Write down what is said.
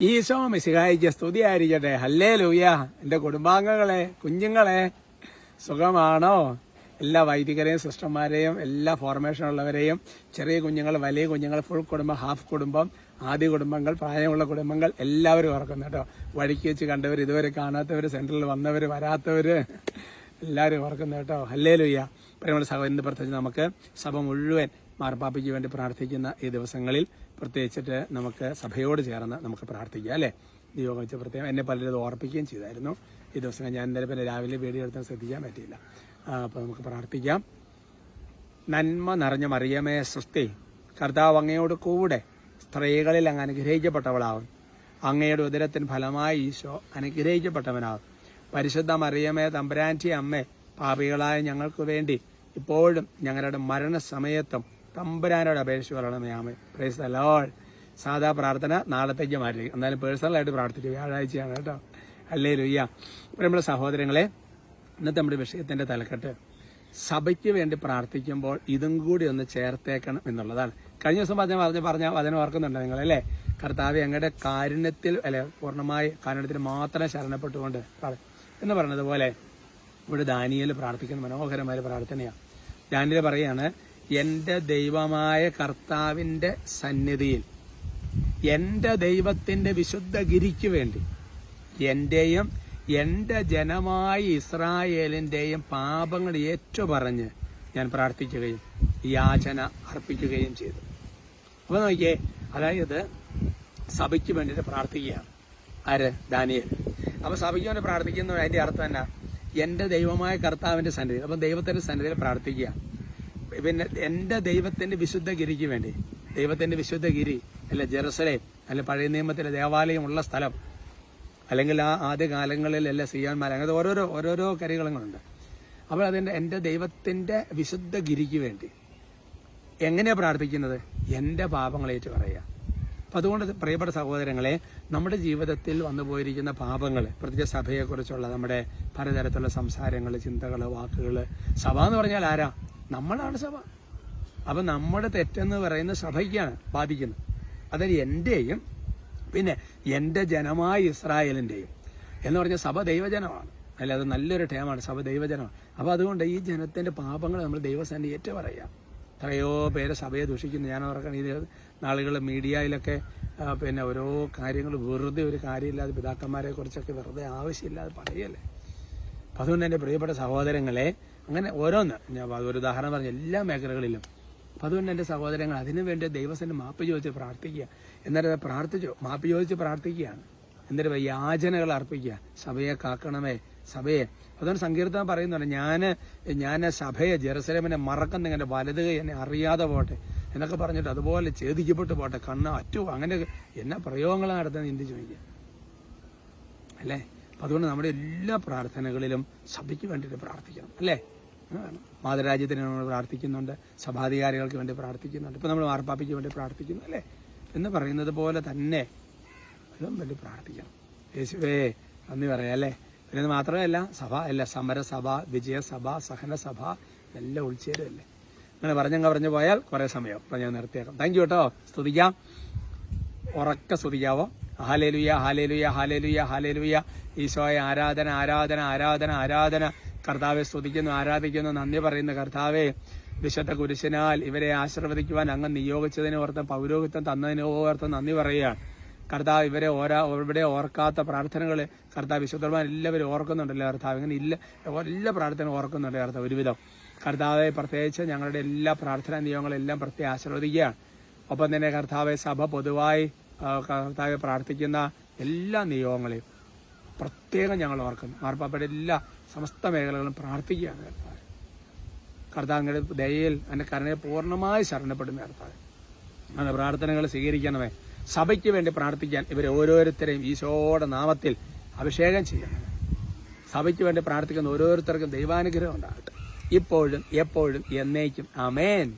ഈശോ മിശിഹായിക്ക് സ്തുതിയായിരിക്കട്ടെ ഹല്ലേ ലൂയ എന്റെ കുടുംബാംഗങ്ങളെ കുഞ്ഞുങ്ങളെ സുഖമാണോ? എല്ലാ വൈദികരെയും സിസ്റ്റർമാരെയും എല്ലാ ഫോർമേഷൻ ഉള്ളവരെയും ചെറിയ കുഞ്ഞുങ്ങൾ വലിയ കുഞ്ഞുങ്ങൾ ഫുൾ കുടുംബം ഹാഫ് കുടുംബം ആദ്യ കുടുംബങ്ങൾ പ്രായമുള്ള കുടുംബങ്ങൾ എല്ലാവരും ഓർക്കുന്നു കേട്ടോ. വഴിക്ക് വെച്ച് കണ്ടവർ ഇതുവരെ കാണാത്തവർ സെന്ററിൽ വന്നവർ വരാത്തവർ എല്ലാവരും ഓർക്കുന്നു കേട്ടോ. ഹല്ലേ ലൂയ്യ പ്രിയമുള്ള സഹോദരൻ പ്രത്യേകിച്ച് നമുക്ക് സഭ മുഴുവൻ മാർപ്പാപ്പയ്ക്ക് വേണ്ടി പ്രാർത്ഥിക്കുന്ന ഈ ദിവസങ്ങളിൽ പ്രത്യേകിച്ചിട്ട് നമുക്ക് സഭയോട് ചേർന്ന് നമുക്ക് പ്രാർത്ഥിക്കാം അല്ലേ? നിയോഗം വെച്ച് പ്രത്യേകം എന്നെ പലരും ഓർപ്പിക്കുകയും ചെയ്തായിരുന്നു. ഈ ദിവസങ്ങൾ ഞാൻ എന്തായാലും പിന്നെ രാവിലെ വീഡിയോ എടുത്താൽ ശ്രദ്ധിക്കാൻ പറ്റിയില്ല. അപ്പോൾ നമുക്ക് പ്രാർത്ഥിക്കാം. നന്മ നിറഞ്ഞ മറിയമേ സൃഷ്ടി. കർത്താവ് അങ്ങയോട് കൂടെ സ്ത്രീകളിൽ അങ്ങ് അനുഗ്രഹിക്കപ്പെട്ടവളാവും. അങ്ങയുടെ ഉദരത്തിന് ഫലമായി ഈശോ അനുഗ്രഹിക്കപ്പെട്ടവനാവും. പരിശുദ്ധ മറിയമേ തമ്പുരാന്റി അമ്മേ പാപികളായ ഞങ്ങൾക്ക് വേണ്ടി ഇപ്പോഴും ഞങ്ങളുടെ മരണസമയത്തും തമ്പുരാനോട് അപേക്ഷ പറയണം ഞാൻ പ്രൈസ് അലോൾ സാധാ പ്രാർത്ഥന നാളത്തേക്ക് മാറ്റി എന്നാലും പേഴ്സണലായിട്ട് പ്രാർത്ഥിച്ചു വ്യാഴാഴ്ചയാണ് കേട്ടോ. അല്ലേ ലുയ്യ നമ്മുടെ സഹോദരങ്ങളെ ഇന്നത്തെ നമ്മുടെ വിഷയത്തിന്റെ തലക്കെട്ട്. സഭയ്ക്ക് വേണ്ടി പ്രാർത്ഥിക്കുമ്പോൾ ഇതും കൂടി ഒന്ന് ചേർത്തേക്കണം എന്നുള്ളതാണ്. കഴിഞ്ഞ ദിവസം വചനം പറഞ്ഞ പറഞ്ഞ വചനം ഓർക്കുന്നുണ്ട് നിങ്ങൾ അല്ലേ? കർത്താവ് ഞങ്ങളുടെ കാരുണ്യത്തിൽ അല്ലെ പൂർണമായി കാരുണ്യത്തിൽ മാത്രം ശരണപ്പെട്ടുകൊണ്ട് എന്ന് പറഞ്ഞതുപോലെ ഇവിടെ ദാനിയൽ പ്രാർത്ഥിക്കുന്ന മനോഹരമായ പ്രാർത്ഥനയാണ്. ദാനിയൽ പറയാണ് എന്റെ ദൈവമായ കർത്താവിന്റെ സന്നിധിയിൽ എന്റെ ദൈവത്തിന്റെ വിശുദ്ധ ഗിരിക്ക് വേണ്ടി എന്റെയും എന്റെ ജനമായ ഇസ്രായേലിന്റെയും പാപങ്ങൾ ഏറ്റുപറഞ്ഞ് ഞാൻ പ്രാർത്ഥിക്കുകയും യാചന അർപ്പിക്കുകയും ചെയ്തു. അപ്പോൾ നോക്കിയേ അതായത് സഭയ്ക്ക് വേണ്ടിയിട്ട് പ്രാർത്ഥിക്കുകയാണ്. ആര്? ദാനിയൽ. അപ്പോൾ സഭയ്ക്ക് വേണ്ടി പ്രാർത്ഥിക്കുന്ന അതിന്റെ അർത്ഥം എന്നാ? എന്റെ ദൈവമായ കർത്താവിന്റെ സന്നിധി അപ്പം ദൈവത്തിന്റെ സന്നിധിയിൽ പ്രാർത്ഥിക്കുക പിന്നെ എന്റെ ദൈവത്തിന്റെ വിശുദ്ധ ഗിരിക്ക് വേണ്ടി ദൈവത്തിന്റെ വിശുദ്ധ ഗിരി അല്ലെ ജെറുസലേം അല്ലെ പഴയ നിയമത്തിലെ ദേവാലയം ഉള്ള സ്ഥലം അല്ലെങ്കിൽ ആ ആദ്യ കാലങ്ങളിൽ അല്ല സിയാൻമാർ അങ്ങനത്തെ ഓരോരോ ഓരോരോ കരികളങ്ങളുണ്ട് അപ്പോൾ അതിന്റെ എന്റെ ദൈവത്തിന്റെ വിശുദ്ധ ഗിരിക്ക് വേണ്ടി എങ്ങനെയാണ് പ്രാർത്ഥിക്കുന്നത്? എന്റെ പാപങ്ങളേറ്റ് പറയുക. അപ്പം അതുകൊണ്ട് പ്രിയപ്പെട്ട സഹോദരങ്ങളെ നമ്മുടെ ജീവിതത്തിൽ വന്നു പോയിരിക്കുന്ന പാപങ്ങൾ പ്രത്യേക സഭയെക്കുറിച്ചുള്ള നമ്മുടെ പലതരത്തിലുള്ള സംസാരങ്ങൾ ചിന്തകൾ വാക്കുകൾ സഭ എന്ന് പറഞ്ഞാൽ ആരാ? നമ്മളാണ് സഭ. അപ്പം നമ്മുടെ തെറ്റെന്ന് പറയുന്ന സഭയ്ക്കാണ് ബാധിക്കുന്നത്. അതായത് എന്റെയും പിന്നെ എന്റെ ജനമായ ഇസ്രായേലിന്റെയും എന്ന് പറഞ്ഞാൽ സഭ ദൈവജനമാണ്. അല്ല അത് നല്ലൊരു ടേമാണ് സഭ ദൈവജനമാണ്. അപ്പോൾ അതുകൊണ്ട് ഈ ജനത്തിന്റെ പാപങ്ങൾ നമ്മൾ ദൈവസേന ഏറ്റു പറയാം എത്രയോ പേരെ സഭയെ ദൂഷിക്കുന്നു. ഞാൻ ഓർക്കണം ഇത് നാളുകൾ മീഡിയയിലൊക്കെ പിന്നെ ഓരോ കാര്യങ്ങൾ വെറുതെ ഒരു കാര്യമില്ലാതെ പിതാക്കന്മാരെ കുറിച്ചൊക്കെ വെറുതെ ആവശ്യമില്ലാതെ പറയല്ലേ. അപ്പം അതുകൊണ്ട് എന്റെ പ്രിയപ്പെട്ട സഹോദരങ്ങളെ അങ്ങനെ ഓരോന്ന്. ഞാൻ ഒരു ഉദാഹരണം പറഞ്ഞ. എല്ലാ മേഖലകളിലും. അപ്പം അതുകൊണ്ട് എന്റെ സഹോദരങ്ങൾ അതിനു വേണ്ടി ദൈവസേന മാപ്പ് ചോദിച്ച് പ്രാർത്ഥിക്കുക. എന്നിട്ട് പ്രാർത്ഥിച്ചു മാപ്പ് ചോദിച്ച് പ്രാർത്ഥിക്കുകയാണ്. എന്നിട്ട് യാചനകൾ അർപ്പിക്കുക. സഭയെ കാക്കണമേ. സഭയെ. അതുകൊണ്ട് സങ്കീർത്തനം പറയുന്നുണ്ട്. ഞാൻ ഞാൻ സഭയെ ജെറുസലേമിനെ മറക്കുന്ന എന്റെ വലത് എന്നെ അറിയാതെ പോട്ടെ. എന്നൊക്കെ പറഞ്ഞിട്ട് അതുപോലെ ഛേദിക്കപ്പെട്ടു പോട്ടെ. കണ്ണ് അറ്റു അങ്ങനെ എന്നാ പ്രയോഗങ്ങൾ നടത്തുന്ന എന്ത് ചോദിക്കുക? അല്ലേ? അപ്പം അതുകൊണ്ട് നമ്മുടെ എല്ലാ പ്രാർത്ഥനകളിലും സഭയ്ക്ക് വേണ്ടിയിട്ട് പ്രാർത്ഥിക്കണം. അല്ലേ. മാതൃരാജ്യത്തിന് നമ്മൾ പ്രാർത്ഥിക്കുന്നുണ്ട് സഭാധികാരികൾക്ക് വേണ്ടി പ്രാർത്ഥിക്കുന്നുണ്ട്. ഇപ്പം നമ്മൾ മാർപ്പാപ്പയ്ക്ക് വേണ്ടി പ്രാർത്ഥിക്കുന്നു അല്ലേ? എന്ന് പറയുന്നത് പോലെ തന്നെ അതും വേണ്ടി പ്രാർത്ഥിക്കണം. യേശുവേ നന്ദി പറയാം അല്ലേ? പിന്നെ മാത്രമല്ല സഭ അല്ല സമരസഭ വിജയസഭ സഹനസഭ എല്ലാം ഉൾച്ചേരുമല്ലേ അങ്ങനെ പറഞ്ഞങ്ങ് പറഞ്ഞു പോയാൽ കുറേ സമയം. അപ്പം ഞാൻ നിർത്തിയേക്കാം. താങ്ക് യു കേട്ടോ. സ്തുതിക്കാം. ഉറക്ക സ്തുതിക്കാവോ? Hallelujah hallelujah hallelujah hallelujah. ഈശോയെ ആരാധന ആരാധന ആരാധന ആരാധന. കർത്താവെ സ്തുതിക്കുന്നു ആരാധിക്കുന്നു നന്ദി പറയുന്നു. കർത്താവെ വിശുദ്ധ കുരിശിനാൽ ഇവരെ ആശീർവദിക്കുവാൻ അങ്ങ് നിയോഗിച്ചതിനെ ഓർത്ത് പൗരോഹിത്വം തന്നതിനെ ഓർത്ത് നന്ദി പറയുകയാണ് കർത്താവ് ഇവരെ ഓരാ ഇവിടെ ഓർക്കാത്ത പ്രാർത്ഥനകൾ കർത്താവ് വിശുദ്ധർമാർ എല്ലാവരും ഓർക്കുന്നുണ്ടല്ലോ കർത്താവ്? ഇങ്ങനെ ഇല്ല എല്ലാ പ്രാർത്ഥനയും ഓർക്കുന്നുണ്ട് കർത്താവ്? ഒരുവിധം. കർത്താവെ പ്രത്യേകിച്ച് ഞങ്ങളുടെ എല്ലാ പ്രാർത്ഥനാ നിയമങ്ങളെല്ലാം പ്രത്യേകം ആശീർവദിക്കുകയാണ് ഒപ്പം തന്നെ കർത്താവെ സഭ പൊതുവായി കർത്താവെ പ്രാർത്ഥിക്കുന്ന എല്ലാ നിയോഗങ്ങളെയും പ്രത്യേകം ഞങ്ങൾ ഓർക്കുന്നു. മാർപ്പാപ്പയുടെ എല്ലാ സമസ്ത മേഖലകളും പ്രാർത്ഥിക്കുകയാണ് കർത്താവ് കർത്താവിന്റെ ദയയിൽ എന്റെ കരുണയെ പൂർണമായി ശരണപ്പെടുന്ന കർത്താവ് അങ്ങനെ പ്രാർത്ഥനകൾ സ്വീകരിക്കണമേ. സഭയ്ക്ക് വേണ്ടി പ്രാർത്ഥിക്കാൻ ഇവരെ ഓരോരുത്തരെയും ഈശോയുടെ നാമത്തിൽ അഭിഷേകം ചെയ്യണം സഭയ്ക്ക് വേണ്ടി പ്രാർത്ഥിക്കുന്ന ഓരോരുത്തർക്കും ദൈവാനുഗ്രഹം ഉണ്ടാകട്ടെ. ഇപ്പോഴും എപ്പോഴും എന്നേക്കും. അമേൻ